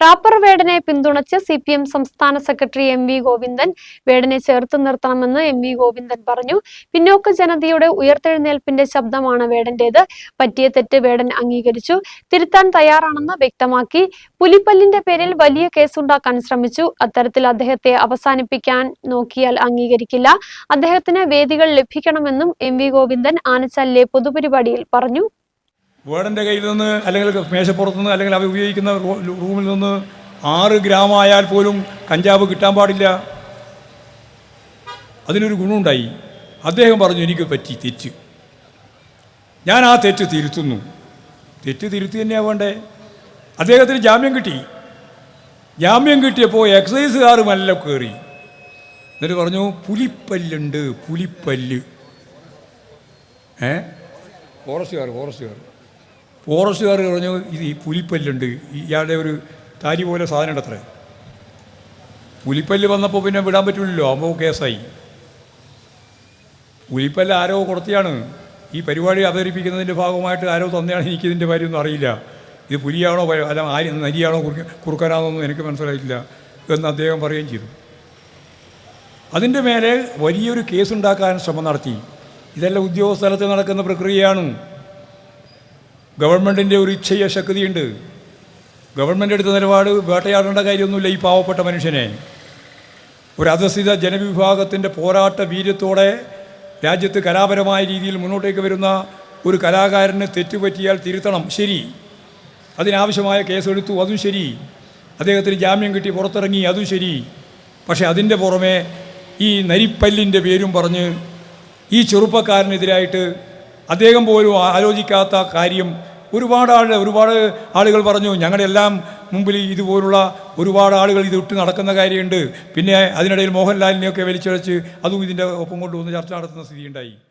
Wrapper വേടനെ പിന്തുണച്ച് C P M സംസ്ഥാന സെക്രട്ടറി എം വി ഗോവിന്ദൻ വേടനെ ചേർത്ത് നിർത്തണമെന്ന് എം വി ഗോവിന്ദൻ പറഞ്ഞു. പിന്നോക്ക ജനതയുടെ ഉയർത്തെഴുന്നേൽപ്പിന്റെ ശബ്ദമാണ് വേടന്റേത്. പറ്റിയ തെറ്റ് വേടൻ അംഗീകരിച്ചു. തിരുത്താൻ തയ്യാറാണെന്ന് വ്യക്തമാക്കി. പുലിപ്പല്ലിന്റെ പേരിൽ വലിയ കേസുണ്ടാക്കാൻ ശ്രമിച്ചു. അത്തരത്തിൽ അദ്ദേഹത്തെ അവസാനിപ്പിക്കാൻ നോക്കിയാൽ അംഗീകരിക്കില്ല. അദ്ദേഹത്തിന് വേദികൾ ലഭിക്കണമെന്നും എം വി ഗോവിന്ദൻ ആനച്ചാലിലെ പൊതുപരിപാടിയിൽ പറഞ്ഞു. വേടന്റെ കയ്യിൽ നിന്ന് അല്ലെങ്കിൽ മേശപ്പുറത്ത് നിന്ന് അല്ലെങ്കിൽ അവർ ഉപയോഗിക്കുന്ന റൂമിൽ നിന്ന് ആറ് ആയാൽ പോലും കഞ്ചാവ് കിട്ടാൻ പാടില്ല. അതിനൊരു ഗുണമുണ്ടായി. അദ്ദേഹം പറഞ്ഞു എനിക്ക് പറ്റി തെറ്റ്. ഞാൻ ആ തെറ്റ് തിരുത്തുന്നു. തെറ്റ് തിരുത്തി തന്നെയാണ് വേണ്ടേ? അദ്ദേഹത്തിന് ജാമ്യം കിട്ടി. ജാമ്യം കിട്ടിയപ്പോൾ എക്സൈസുകാർ മല്ല കയറി എന്നിട്ട് പറഞ്ഞു പുലിപ്പല്ലുണ്ട് പുലിപ്പല്ല്. ഏ? ഫോറസ്റ്റുകാർ ഫോറസ്റ്റുകാർ. ഫോറസ്റ്റുകാർ പറഞ്ഞു ഇത് ഈ പുലിപ്പല്ലുണ്ട്. ഇയാളുടെ ഒരു താരി പോലെ സാധനം ഉണ്ട് അത്രേ പുലിപ്പല്ല് വന്നപ്പോൾ പിന്നെ വിടാൻ പറ്റില്ലല്ലോ അപ്പോൾ കേസായി. പുലിപ്പല്ല് ആരോ കൊടുത്തിയാണ്. ഈ പരിപാടി അവതരിപ്പിക്കുന്നതിന്റെ ഭാഗമായിട്ട് ആരോ തന്നെയാണ് എനിക്കിതിന്റെ കാര്യമൊന്നും അറിയില്ല. ഇത് പുലിയാണോ അല്ല ആര് നരിയാണോ കുറുക്ക കുറുക്കാനാണെന്നൊന്നും എനിക്ക് മനസ്സിലായിട്ടില്ല എന്ന് അദ്ദേഹം പറയുകയും ചെയ്തു. അതിന്റെ മേലെ വലിയൊരു കേസുണ്ടാക്കാൻ ശ്രമം നടത്തി. ഇതെല്ലാം ഉദ്യോഗസ്ഥലത്ത് നടക്കുന്ന പ്രക്രിയയാണ്. ഗവൺമെന്റിന്റെ ഒരു ഇച്ഛയ ശക്തിയുണ്ട്. ഗവൺമെന്റ് എടുത്ത നിലപാട് വേട്ടയാടേണ്ട കാര്യമൊന്നുമില്ല ഈ പാവപ്പെട്ട മനുഷ്യനെ. ഒരു അധസ്ഥിത ജനവിഭാഗത്തിന്റെ പോരാട്ട വീര്യത്തോടെ രാജ്യത്ത് കലാപരമായ രീതിയിൽ മുന്നോട്ടേക്ക് വരുന്ന ഒരു കലാകാരന് തെറ്റുപറ്റിയാൽ തിരുത്തണം. ശരി. അതിനാവശ്യമായ കേസെടുത്തു അതും ശരി. അദ്ദേഹത്തിന് ജാമ്യം കിട്ടി പുറത്തിറങ്ങി അതും ശരി. പക്ഷേ അതിന്റെ പുറമെ ഈ നരിപ്പല്ലിന്റെ പേരും പറഞ്ഞ് ഈ ചെറുപ്പക്കാരനെതിരായിട്ട് അദ്ദേഹം പോലും ആലോചിക്കാത്ത കാര്യം ഒരുപാട് ആൾ ഒരുപാട് ആളുകൾ പറഞ്ഞു ഞങ്ങളെല്ലാം മുമ്പിൽ ഇതുപോലുള്ള ഒരുപാട് ആളുകൾ ഇത് ഇട്ട് നടക്കുന്ന കാര്യമുണ്ട്. പിന്നെ അതിനിടയിൽ മോഹൻലാലിനെയൊക്കെ വലിച്ചുഴച്ച് അതും ഇതിന്റെ ഒപ്പം കൊണ്ടുവന്ന് ചർച്ച നടത്തുന്ന സ്ഥിതിയുണ്ടായി.